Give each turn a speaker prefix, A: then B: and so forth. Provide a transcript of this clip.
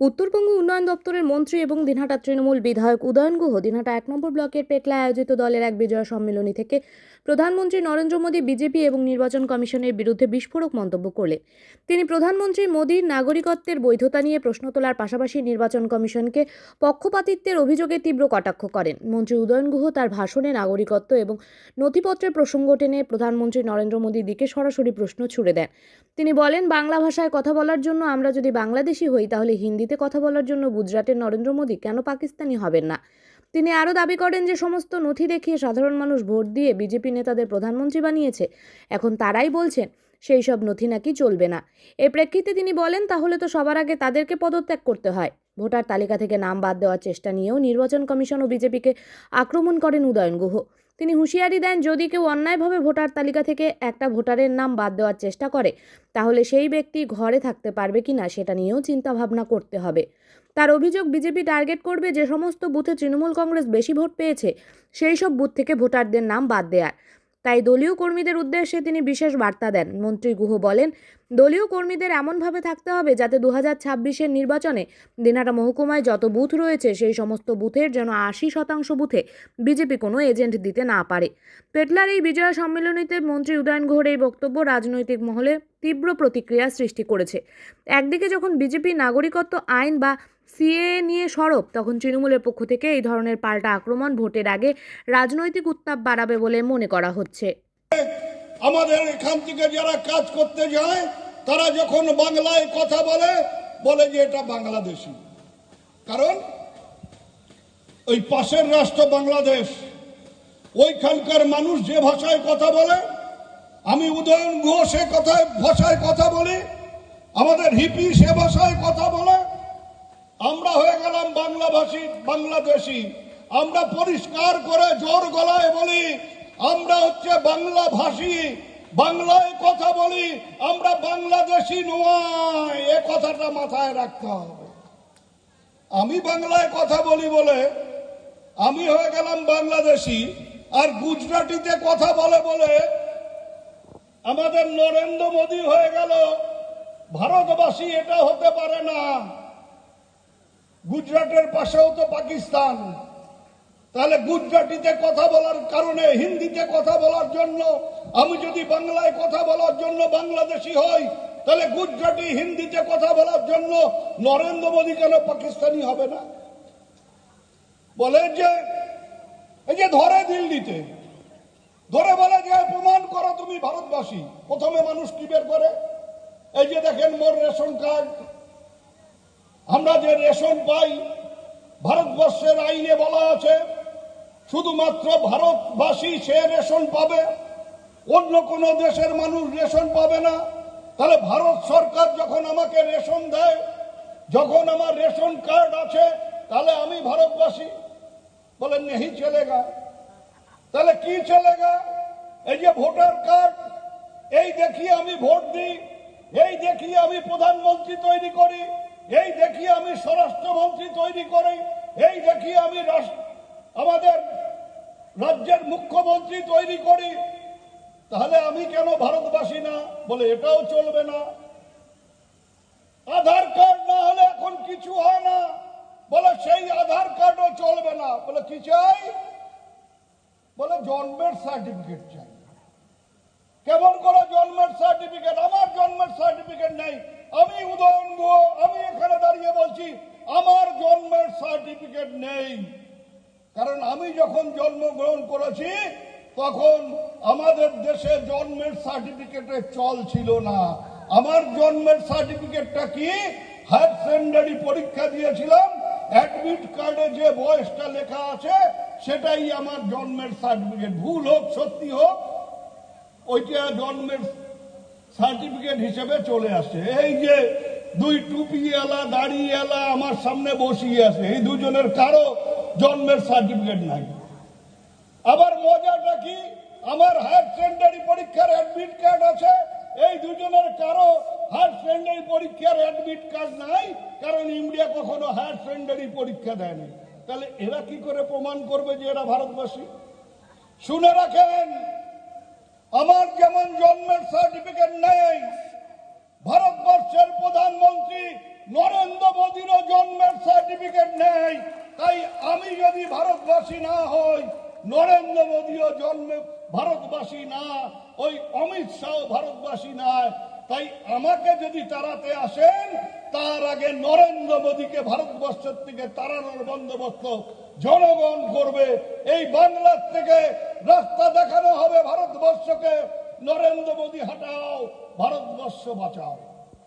A: উত্তরবঙ্গ উন্নয়ন দপ্তরের মন্ত্রী এবং দিনহাটা তৃণমূল বিধায়ক উদয়ন গুহ দিনহাটা এক নম্বর ব্লকের পেটলায় আয়োজিত দলের এক বিজয় সম্মেলনী থেকে প্রধানমন্ত্রী নরেন্দ্র মোদী, বিজেপি এবং নির্বাচন কমিশনের বিরুদ্ধে বিস্ফোরক মন্তব্য করলেন। তিনি প্রধানমন্ত্রী মোদীর নাগরিকত্বের বৈধতা নিয়ে প্রশ্ন তোলার পাশাপাশি নির্বাচন কমিশনকে পক্ষপাতিত্বের অভিযোগে তীব্র কটাক্ষ করেন। মন্ত্রী উদয়ন গুহ তার ভাষণে নাগরিকত্ব এবং নথিপত্রের প্রসঙ্গ টেনে প্রধানমন্ত্রী নরেন্দ্র মোদীর দিকে সরাসরি প্রশ্ন ছুড়ে দেন। তিনি বলেন, বাংলা ভাষায় কথা বলার জন্য আমরা যদি বাংলাদেশি হই, তাহলে হিন্দিতে কথা বলার জন্য গুজরাটের নরেন্দ্র মোদী কেন পাকিস্তানি হবেন না? তিনি আরও দাবি করেন যে সমস্ত নথি দেখিয়ে সাধারণ মানুষ ভোট দিয়ে বিজেপি নেতাদের প্রধানমন্ত্রী বানিয়েছে। এখন তারাই বলছেন, সেই সব নথি নাকি চলবে না। এ প্রেক্ষিতে তিনি বলেন, তাহলে তো সবার আগে তাদেরকে পদত্যাগ করতে হয়। ভোটার তালিকা থেকে নাম বাদ দেওয়ার চেষ্টা নিয়েও নির্বাচন কমিশন ও বিজেপিকে আক্রমণ করেন উদয়ন গুহ। তিনি হুঁশিয়ারি দেন, যদি কেউ অন্যায়ভাবে ভোটার তালিকা থেকে একটা ভোটারের নাম বাদ দেওয়ার চেষ্টা করে, তাহলে সেই ব্যক্তি ঘরে থাকতে পারবে কি না সেটা নিয়েও চিন্তাভাবনা করতে হবে। তার অভিযোগ, বিজেপি টার্গেট করবে যে সমস্ত বুথে তৃণমূল কংগ্রেস বেশি ভোট পেয়েছে, সেই সব বুথ থেকে ভোটারদের নাম বাদ দেয়ার। তাই দলীয় কর্মীদের উদ্দেশ্যে তিনি বিশেষ বার্তা দেন। মন্ত্রী গুহ বলেন, দলীয় কর্মীদের এমনভাবে থাকতে হবে যাতে দু হাজার ছাব্বিশের নির্বাচনে দিনাটা মহকুমায় যত বুথ রয়েছে, সেই সমস্ত বুথের যেন আশি শতাংশ বুথে বিজেপি কোনো এজেন্ট দিতে না পারে। পেটলার এই বিজয় সম্মেলনীতে মন্ত্রী উদয়ন গুহর এই বক্তব্য রাজনৈতিক মহলে তীব্র প্রতিক্রিয়া সৃষ্টি করেছে। একদিকে যখন বিজেপি নাগরিকত্ব আইন বা সিএ নিয়ে সরব, তখন তৃণমূলের পক্ষ থেকে এই ধরনের পাল্টা আক্রমণ ভোটের আগে রাজনৈতিক উত্তাপ বাড়াবে বলে মনে করা হচ্ছে।
B: আমাদের এখান থেকে যারা কাজ করতে যায়, তারা যখন বাংলায় কথা বলে বলে যে এটা বাংলাদেশি। কারণ ওই পাশের রাষ্ট্র বাংলাদেশ, ওইখানকার মানুষ যে ভাষায় কথা বলে, আমি উদয়ন গুহ সে কথায় ভাষায় কথা বলি, আমাদের হিপি সে ভাষায় কথা বলে আমরা হয়ে গেলাম বাংলাভাষী, বাংলাদেশি। আমরা পরিষ্কার করে জোর গলায় বলি, আমরা হচ্ছে বাংলা ভাষী বাংলায় কথা বলি, আমরা বাংলাদেশি নয়। এ কথাটা মাথায় রাখতে হবে। আমি বাংলায় কথা বলি বলে আমি হয়ে গেলাম বাংলাদেশি, আর গুজরাটিতে কথা বলে বলে আমাদের নরেন্দ্র মোদী হয়ে গেল। ভারতবাসী এটা হতে পারে না। গুজরাটের পাশেও তো পাকিস্তান। তাহলে গুজরাটিতে কথা বলার কারণে, হিন্দিতে কথা বলার জন্য, আমি যদি বাংলায় কথা বলার জন্য বাংলাদেশি হই, তাহলে গুজরাটি, হিন্দিতে কথা বলার জন্য নরেন্দ্র মোদী কেন পাকিস্তানি হবে না? বলে যে, এই যে ধরে দিল্লিতে, ধরে বলে যে, প্রমাণ করো তুমি ভারতবাসী। প্রথমে মানুষ কি বের করে? এই যে দেখেন মোর রেশন কার্ড আমরা যে রেশন পাই, ভারতবর্ষের আইনে বলা আছে, শুধুমাত্র ভারতবাসী সে রেশন পাবে, অন্য কোন দেশের মানুষ রেশন পাবে না। তাহলে ভারত সরকার যখন আমাকে রেশন দেয়, যখন আমার রেশন কার্ড আছে, তাহলে আমি ভারতবাসী। বলে নেই চলেগা তাহলে কি চলেগা এই যে ভোটার কার্ড, এই দেখি আমি ভোট দিই, এই দেখিয়ে আমি প্রধানমন্ত্রী তৈরি করি। এই দেখিয়ে আমি স্বরাষ্ট্রমন্ত্রী তৈরি করি। এই দেখিয়ে আমি আমাদের রাজ্যের মুখ্যমন্ত্রী তৈরি করি। তাহলে আমি কেন ভারতবাসী না? বলে এটাও চলবে না। আধার কার্ড না হলে এখন কিছু হয় না। বলে সেই আধার কার্ডও চলবে না। বলে কি চাই? বলে জন্মের সার্টিফিকেট চাই। কেমন করে জন্মের সার্টিফিকেট? আমার জন্মের সার্টিফিকেট নেই। আমি উদয়ন গুহ আমি এখানে দাঁড়িয়ে বলছি আমার জন্মের সার্টিফিকেট নেই। কারণ আমি যখন জন্মগ্রহণ করেছি, তখন আমাদের দেশে জন্মের সার্টিফিকেটের চল ছিল না। আমার জন্মের সার্টিফিকেটটা কি? হায়ার সেকেন্ডারি পরীক্ষা দিয়েছিলাম। অ্যাডমিট কার্ডে যে বয়সটা লেখা আছে, সেটাই আমার জন্মের সার্টিফিকেট ভুল হোক, সত্যি হোক, ওইটা জন্মের সার্টিফিকেট হিসেবে চলে আসছে। এই যে দুই টুপিওয়ালা এলা আমার সামনে বসিয়ে আছে। এই দুজনের কারও জন্মের সার্টিফিকেট নাই। আবার মজাটা কি? আমার হায়ার সেকেন্ডারি পরীক্ষার অ্যাডমিট কার্ড আছে। এই দুজনের কারও হায়ার সেকেন্ডারি পরীক্ষার অ্যাডমিট কার্ড নাই, কারণ ইন্ডিয়া কখনো হায়ার সেকেন্ডারি পরীক্ষা দেয়নি। তাহলে এরা কি করে প্রমাণ করবে যে এরা ভারতবাসী? শুনে রাখেন, আমার যেমন জন্মের সার্টিফিকেট নেই ভারতবর্ষের প্রধানমন্ত্রী নরেন্দ্র মোদীরও জন্মের সার্টিফিকেট নেই। তাই আমি যদি ভারতবাসী না হই, নরেন্দ্র মোদীও জন্মে ভারতবাসী না, ওই অমিত শাহ ভারতবাসী নয়। তাই আমাকে যদি তাড়াতে আসেন, তার আগে নরেন্দ্র মোদীকে ভারতবর্ষের থেকে তাড়ানোর বন্দোবস্ত জনগণ করবে। এই বাংলার থেকে রাস্তা দেখানো হবে ভারতবর্ষকে। নরেন্দ্র মোদী, হাঁটাও, ভারতবর্ষ বাঁচাও।